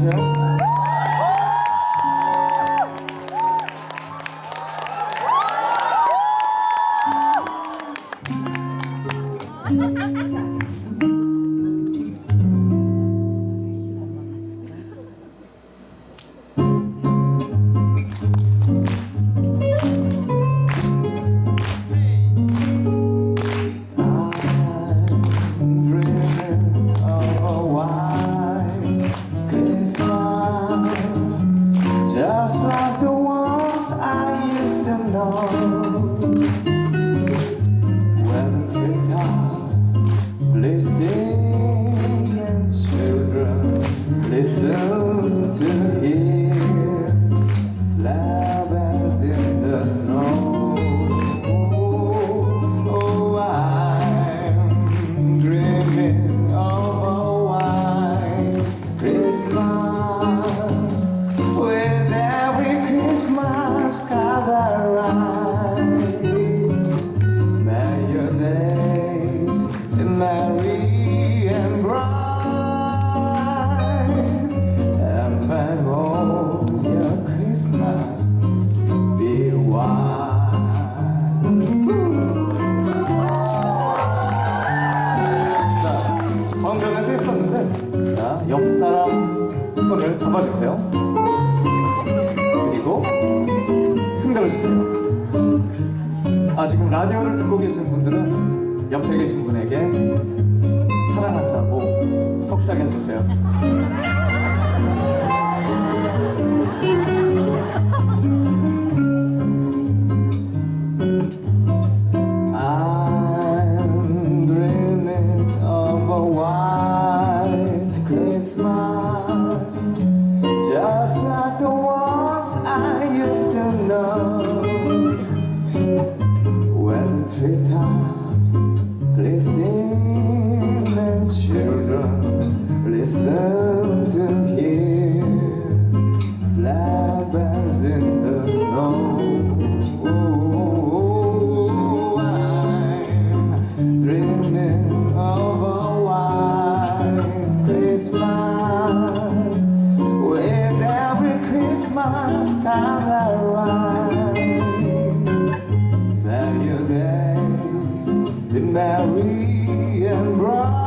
계세요? 잡아주세요. Be merry and bright,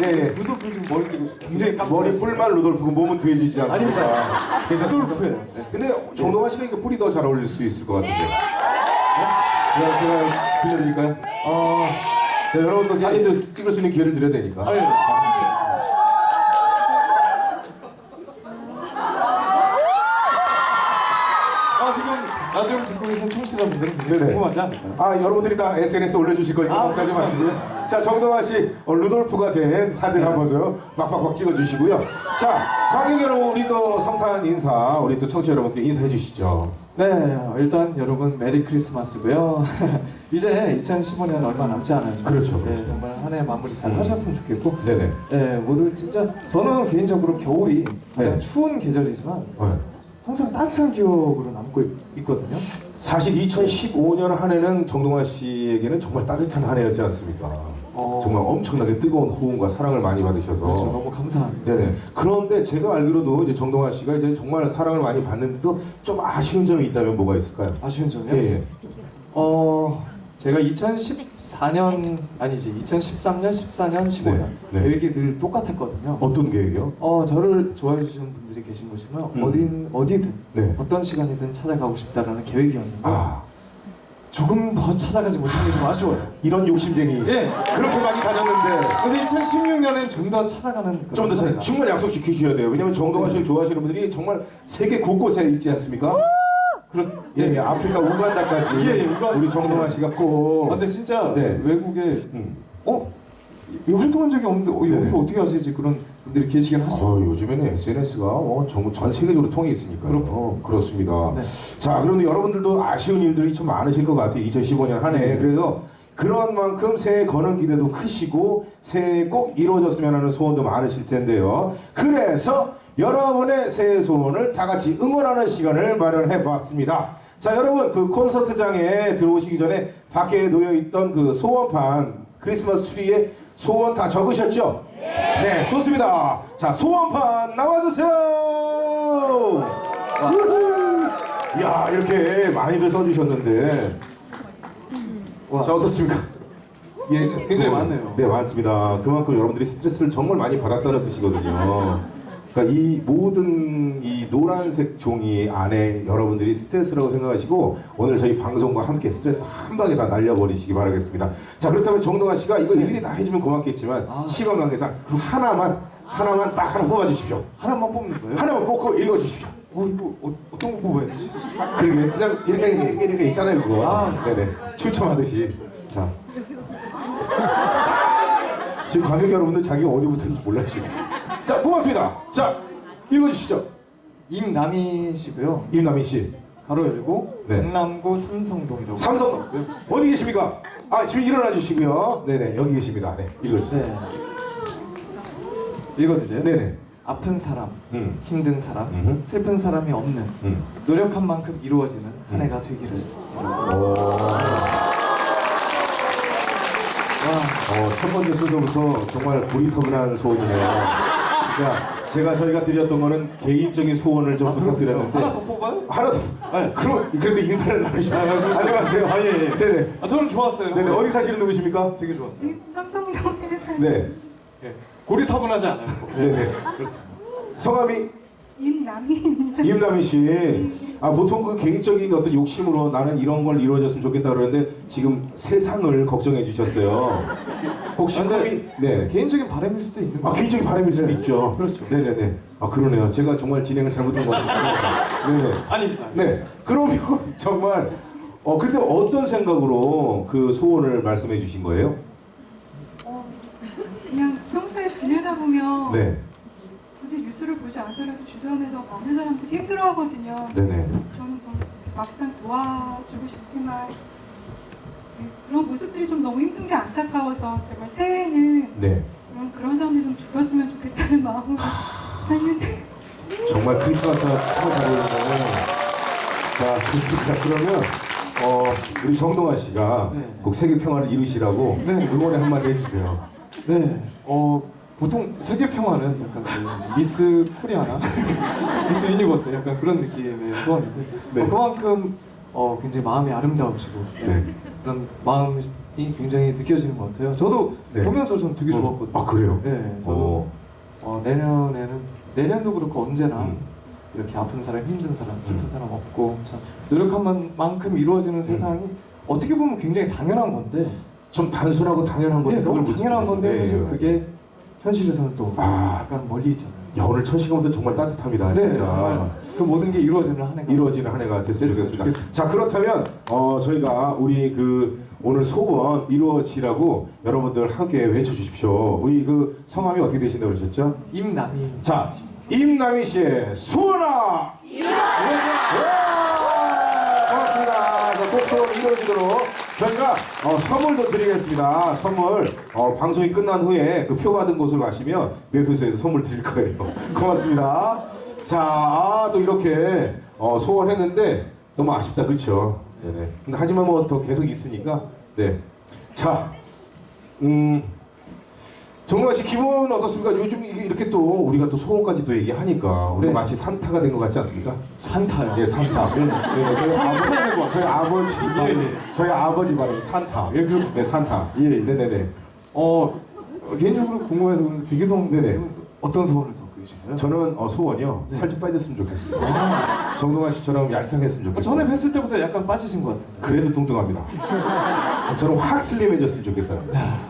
예, 예. 루돌프 지금 머리 뜨고 굉장히 깜짝 머리 뿔만 루돌프고 몸은 돼지지 않습니까? 루돌프예요. 네. 근데 정동아 씨가 이거 뿔이 더 잘 어울릴 수 있을 것 같은데. 네, 제가 빌려드릴까요? 어, 자, 여러분도 사진도 찍을 수 있는 기회를 드려야 되니까. 아유, 아, 지금 라디오를 듣고 계신 청취자분들은 굉장히 네네. 궁금하지 않을까요? 아 여러분들이 다 SNS 올려주실 거니까 아, 걱정하지. 마시고요. 자 정동아 씨 어, 루돌프가 된 사진 한번 좀 빡빡빡 찍어주시고요. 자 관객 여러분 우리 또 성탄 인사 우리 또 청취자 여러분께 인사해 주시죠. 네, 일단 여러분 메리 크리스마스고요. 이제 2015년 얼마 남지 않아요. 그렇죠, 네, 그렇죠. 정말 한 해 마무리 잘 하셨으면 좋겠고. 네네. 네, 모두 진짜 저는 개인적으로 겨울이 가장 네. 추운 계절이지만 네. 항상 따뜻한 기억으로 남고 있- 있거든요. 사실 2015년 한 해는 정동아 씨에게는 정말 따뜻한 한 해였지 않습니까? 어. 정말 엄청나게 뜨거운 호응과 사랑을 많이 받으셔서. 그렇죠, 너무 감사합니다. 네네. 그런데 제가 알기로도 이제 정동아 씨가 이제 정말 사랑을 많이 받는데도 좀 아쉬운 점이 있다면 뭐가 있을까요? 아쉬운 점이요? 예, 예. 어, 제가 2014년 아니지 2013년, 14년, 15년 네, 네. 계획이 늘 똑같았거든요. 어떤 계획이요? 어, 저를 좋아해 주시는 분들이 계신 곳이면 음. 어딘 어디든 네. 어떤 시간이든 찾아가고 싶다라는 계획이었는데 아, 조금 더 찾아가지 못한 게 좀 아쉬워요. 이런 욕심쟁이. 예. 그렇게 많이 다녔는데. 근데 2016년엔 좀 더 찾아가는 좀더 그런 잘, 정말 약속 지키셔야 돼요. 왜냐면 정동아 씨를 좋아하시는 분들이 정말 세계 곳곳에 있지 않습니까? 그렇 예, 예, 아프리카 우간다까지 예, 예, 우간- 우리 정동환 씨가 꼭. 아, 근데 진짜 네. 외국에 음. 어? 이 활동한 적이 없는데 어, 네네. 여기서 어떻게 하시지 그런 분들이 계시긴 어, 하시죠. 요즘에는 SNS가 어, 전, 전 세계적으로 통해 있으니까요. 그렇군요. 어, 그렇습니다. 네. 자, 그런데 여러분들도 아쉬운 일들이 참 많으실 것 같아요. 2015년 한 해. 네. 그래서 그런 만큼 새해 거는 기대도 크시고 새해 꼭 이루어졌으면 하는 소원도 많으실 텐데요. 그래서 여러분의 새해 소원을 다 같이 응원하는 시간을 마련해 봤습니다. 자, 여러분 그 콘서트장에 들어오시기 전에 밖에 놓여 있던 그 소원판 크리스마스 트리에 소원 다 적으셨죠? 네, 좋습니다. 자, 소원판 나와주세요. 야, 이렇게 많이들 써주셨는데, 와, 자 어떻습니까? 예, 굉장히 많네요. 네, 많습니다. 그만큼 여러분들이 스트레스를 정말 많이 받았다는 뜻이거든요. 그러니까 이 모든 이 노란색 종이 안에 여러분들이 스트레스라고 생각하시고 오늘 저희 방송과 함께 스트레스 한 방에 다 날려버리시기 바라겠습니다. 자 그렇다면 정동환 씨가 이거 일일이 다 해주면 고맙겠지만 아. 시간 관계상 그 하나만 하나만 딱 하나 뽑아주십시오. 하나만 뽑는 거예요? 하나만 뽑고 읽어주십시오. 어 이거 어, 어떤 거 뽑아야 되지? 그러게 그냥 이렇게 이렇게, 이렇게 있잖아요 그거. 아. 네네 추첨하듯이. 자. 지금 관객 여러분들 자기가 어디부터인지 몰라요 지금. 자 뽑았습니다. 자 읽어주시죠. 임남희시고요. 임남희 씨. 가로 열고 네. 강남구 삼성동이라고. 삼성 어디 계십니까? 아 지금 일어나 주시고요. 네네 여기 계십니다. 네 읽어주세요. 네. 읽어드려요. 네네. 아픈 사람, 음. 힘든 사람, 음흠. 슬픈 사람이 없는 음. 노력한 만큼 이루어지는 한 해가 되기를. 와, 어, 첫 번째 순서부터 정말 고리타분한 소원이네요. 그러니까 제가 저희가 드렸던 거는 개인적인 소원을 좀 아. 부탁드렸는데 하나 더 뽑아요? 하나 더. 네. 그럼 그래도 인사를 나누시죠. 아. 안녕하세요. 아, 예, 예. 네네. 아, 저는 좋았어요. 네네. 어디 사시는 누구십니까? 되게 좋았어요. 삼성동에 네. 예. 고리 타분하지 않아요. 예. 네네. 그렇습니다. 성함이 임남희입니다. 임남희 씨. 아 보통 그 개인적인 어떤 욕심으로 나는 이런 걸 이루어졌으면 좋겠다 그러는데 지금 세상을 걱정해 주셨어요. 혹시 아, 근데 네. 개인적인 바람일 수도 있는 아. 개인적인 바람일 수도 네. 있죠. 그렇죠. 네네네. 아 그러네요. 제가 정말 진행을 잘못한 것 같습니다. 네네. 아닙니다. 네. 그러면 정말 어 근데 어떤 생각으로 그 소원을 말씀해 주신 거예요? 어, 그냥 평소에 지내다 보면 네. 뉴스를 보지 않더라도 주변에서 많은 사람들이 힘들어하거든요. 네네. 저는 뭐 막상 도와주고 싶지만 네, 그런 모습들이 좀 너무 힘든 게 안타까워서 제발 새해에는 네. 그런 그런 사람들이 좀 줄었으면 좋겠다는 마음으로 살는데 정말 크리스마스가 참 잘 어울리네요. 자, 좋습니다. 그러면 어, 우리 정동아 씨가 네. 꼭 세계 평화를 이루시라고 네. 응원의 한마디 해주세요. 네. 어 보통 세계 평화는 약간 그 미스 코리아나 미스 유니버스 약간 그런 느낌의 소원인데 네. 어, 그만큼 어 굉장히 마음이 아름다우시고 네. 네. 그런 마음이 굉장히 느껴지는 것 같아요. 저도 네. 보면서 전 되게 어, 좋았거든요. 아, 그래요? 네. 저도 어, 어, 내년에는 내년도 그렇고 언제나 음. 이렇게 아픈 사람, 힘든 사람, 슬픈 음. 사람 없고 참 노력한 만- 만큼 이루어지는 세상이 어떻게 보면 굉장히 당연한 건데 좀 단순하고 당연한 건데 네, 너무 당연한 건데. 사실 네. 그게 현실에서는 또 아. 약간 멀리 있잖아요. 야, 오늘 첫 시간부터 정말 따뜻합니다. 네, 진짜. 정말 그 모든 게 이루어지는 한 해가 이루어지는 한 해가 됐으면 좋겠습니다. 좋겠습니다. 자 그렇다면 어, 저희가 우리 그 오늘 소원 이루어지라고 여러분들 함께 외쳐주십시오. 우리 그 성함이 어떻게 되신다고 그러셨죠? 임남이 자 임남희 씨의 소원아 와, 고맙습니다. 자, 꼭 소원 이루어지도록 저희가 어, 선물도 드리겠습니다. 선물 어, 방송이 끝난 후에 그 표 받은 곳으로 가시면 매표소에서 선물 드릴 거예요. 고맙습니다. 자, 아, 또 이렇게 어, 소원했는데 너무 아쉽다, 그렇죠? 네네. 하지만 뭐 더 계속 있으니까 네. 자, 음. 정동아 씨 기분 어떻습니까? 요즘 이렇게 또 우리가 또 소원까지 또 얘기하니까 우리가 네. 마치 산타가 된 것 같지 않습니까? 산타요. 예, 산타. 네, 네, 저희 아버지, 저희 아버지, 예, 예. 저희 아버지 발음 산타. 예, 그렇군요. 네, 산타. 예, 예. 네, 네, 네. 어 개인적으로 궁금해서 그런데 백이성 네네. 어떤 소원을 갖고 계신가요? 저는 어, 소원이요. 살 좀 빠졌으면 좋겠습니다. 정동아 씨처럼 얄쌍했으면 아, 좋겠어요. 전에 뵀을 때보다 약간 빠지신 것 같은데. 그래도 뚱뚱합니다. 저는 확 슬림해졌으면 좋겠다.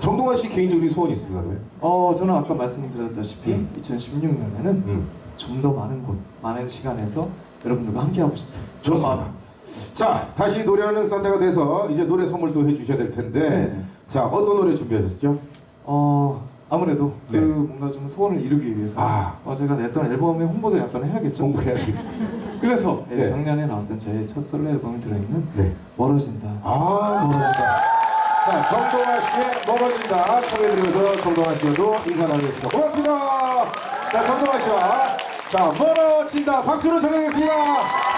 정동아 씨 개인적인 소원이 있습니까? 그러면? 어 저는 아까 말씀드렸다시피 음. 2016년에는 음. 좀 더 많은 곳, 많은 시간에서 여러분들과 함께 하고 싶은 그런 좋습니다. 마음. 자, 다시 노래하는 산타가 돼서 이제 노래 선물도 해주셔야 될 텐데, 네. 자, 어떤 노래 준비하셨죠? 어 아무래도 네. 그 뭔가 좀 소원을 이루기 위해서 아. 어, 제가 냈던 앨범의 홍보도 약간 해야겠죠. 공부해야 되겠죠. 그래서 예, 네. 작년에 나왔던 제 첫 솔로 앨범에 들어있는 네. 멀어진다. 아, 멀어진다. 자, 정동아 씨의 멀어진다. 청해드리면서 정동아 씨와도 인사 나누겠습니다. 고맙습니다. 자, 정동아 씨와, 자, 멀어진다. 박수로 청하겠습니다.